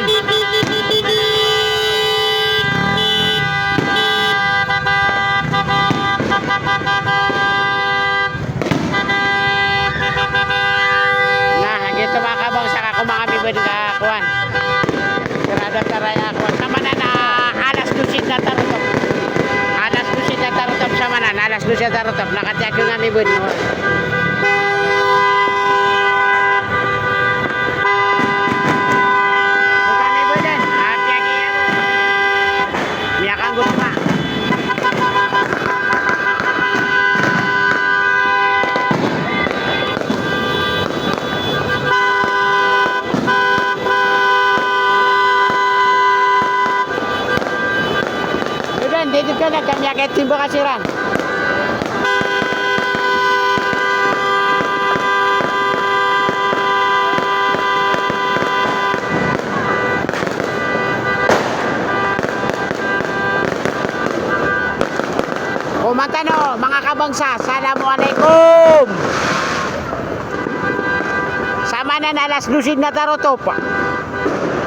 natin. Nah, gitu mga kabong, saka ko mga bibin ka, kuwan. Sarada taray ako. Sama na na, alas dusit na tarutop. Alas dusit na tarutop sama na, alas dusit na tarutop. Nakatiyag yung amibin. Oh. Dito ka na. Kami agad timba kasiran. Kumantano, mga kabangsa, Assalamualaikum. Sama na na alas lusin na tarotop.